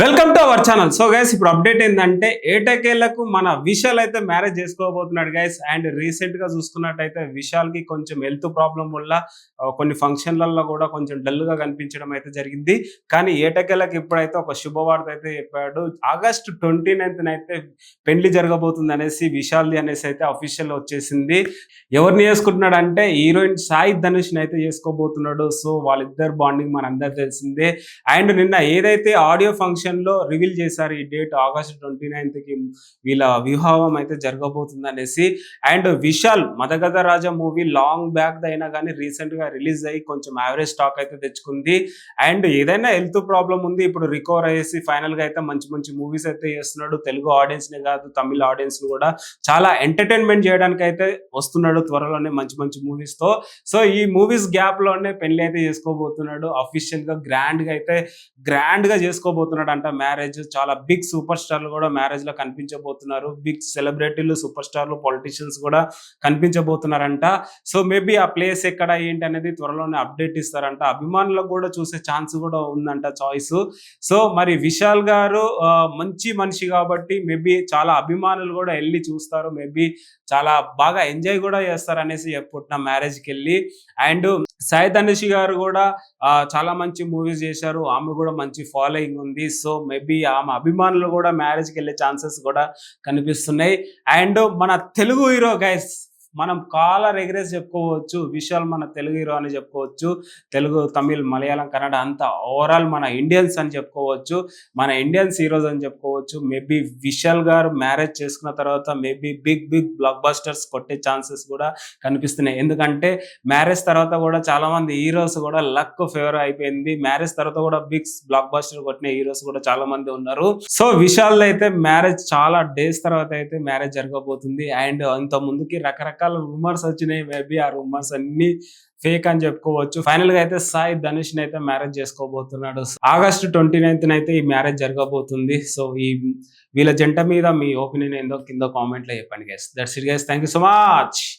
Welcome to our channel so guys ఇప్పుడు update ఏంటంటే ఏటకేళ్ళకు మన విశాల్ అయితే మ్యారేజ్ చేసుకోబోతున్నాడు గైస్ అండ్ రీసెంట్గా చూసుకున్నట్టయితే విశాల్కి కొంచెం హెల్త్ ప్రాబ్లం వల్ల కొన్ని ఫంక్షన్లలో కూడా కొంచెం డల్గా కనిపించడం అయితే జరిగింది. కానీ ఏటకేళ్ళకి ఇప్పుడైతే ఒక శుభవార్త అయితే చెప్పాడు. ఆగస్ట్ ట్వంటీ నైన్త్ అయితే పెళ్ళి జరగబోతుంది అనేసి విశాల్ది అనేసి అయితే అఫీషియల్ వచ్చేసింది. ఎవరిని చేసుకుంటున్నాడు అంటే హీరోయిన్ సాయి ధనుష్ అయితే చేసుకోబోతున్నాడు. సో వాళ్ళిద్దరు బాండింగ్ మన అందరు తెలిసిందే. అండ్ నిన్న ఏదైతే ఆడియో ఫంక్షన్ లో రివీల్ చేశారు ఈ డేట్ ఆగస్ట్ ట్వంటీ నైన్త్కి. వీళ్ళ వివాహం అయితే జరగబోతుంది అనేసి and Vishal Madagaja Raja movie long back అయినా కానీ రీసెంట్గా రిలీజ్ అయ్యి కొంచెం యావరేజ్ స్టాక్ అయితే తెచ్చుకుంది. అండ్ ఏదైనా హెల్త్ ప్రాబ్లం ఉంది ఇప్పుడు రికవర్ అయ్యేసి ఫైనల్గా అయితే మంచి మంచి మూవీస్ అయితే చేస్తున్నాడు. తెలుగు ఆడియన్స్ నే కాదు తమిళ ఆడియన్స్ కూడా చాలా ఎంటర్టైన్మెంట్ చేయడానికి అయితే వస్తున్నాడు త్వరలోనే మంచి మంచి మూవీస్తో. సో ఈ మూవీస్ గ్యాప్లోనే పెళ్ళి అయితే చేసుకోబోతున్నాడు. అఫీషియల్గా గ్రాండ్గా అయితే గ్రాండ్గా చేసుకోబోతున్నాడు. అంట మ్యారేజ్ చాలా బిగ్ సూపర్ స్టార్లు కూడా మ్యారేజ్లో కనిపించబోతున్నారు. బిగ్ సెలబ్రిటీలు సూపర్ స్టార్లు పొలిటీషియన్స్ కూడా కనిపించబోతున్నారంట. సో మేబీ ఆ ప్లేస్ ఎక్కడ ఏంటి అనేది త్వరలోనే అప్డేట్ ఇస్తారంట. అభిమానులకు కూడా చూసే ఛాన్స్ కూడా ఉందంట చాయిస్. సో మరి విశాల్ గారు మంచి మనిషి కాబట్టి మేబీ చాలా అభిమానులు కూడా వెళ్ళి చూస్తారు. మేబీ చాలా బాగా ఎంజాయ్ కూడా చేస్తారు అనేసి చెప్పుకుంటున్నా మ్యారేజ్కి వెళ్ళి అండ్ సాయి ధనుషి గారు కూడా చాలా మంచి మూవీస్ చేశారు. ఆమె కూడా మంచి ఫాలోయింగ్ ఉంది. సో మేబీ ఆమె అభిమానులు కూడా మ్యారేజ్కి వెళ్ళే ఛాన్సెస్ కూడా కనిపిస్తున్నాయి. అండ్ మన తెలుగు హీరో గైస్ మనం కాలర్ రెగ్రెస్ చెప్పుకోవచ్చు విషయాలు మన తెలుగు హీరో అని చెప్పుకోవచ్చు తెలుగు తమిళ్ మలయాళం కన్నడ అంతా ఓవరాల్ మన ఇండియన్స్ అని చెప్పుకోవచ్చు మన ఇండియన్స్ హీరోస్ అని చెప్పుకోవచ్చు. మేబీ విశాల్ గారు మ్యారేజ్ చేసుకున్న తర్వాత maybe big big blockbusters కొట్టే ఛాన్సెస్ కూడా కనిపిస్తున్నాయి. ఎందుకంటే మ్యారేజ్ తర్వాత కూడా చాలా మంది హీరోస్ కూడా లక్ ఫేవర్ అయిపోయింది. మ్యారేజ్ తర్వాత కూడా బిగ్ బ్లాక్ బస్టర్ కొట్టిన హీరోస్ కూడా చాలా మంది ఉన్నారు సో విశాల్ అయితే మ్యారేజ్ చాలా డేస్ తర్వాత అయితే మ్యారేజ్ జరగబోతుంది. అండ్ ఇంత ముందుకి రకరకాల రూమర్స్ వచ్చినాయి మేబీ ఆ రూమర్స్ అన్ని ఫేక్ అని చెప్పుకోవచ్చు. ఫైనల్గా అయితే సాయి ధనుష్ అయితే మ్యారేజ్ చేసుకోబోతున్నాడు. ఆగస్ట్ ట్వంటీ నైన్త్ అయితే ఈ మ్యారేజ్ జరగబోతుంది. సో ఈ వీళ్ళ జంట మీద మీ ఒపీనియన్ ఏందో కింద కామెంట్లో చెప్పండి guys that's it guys thank you so much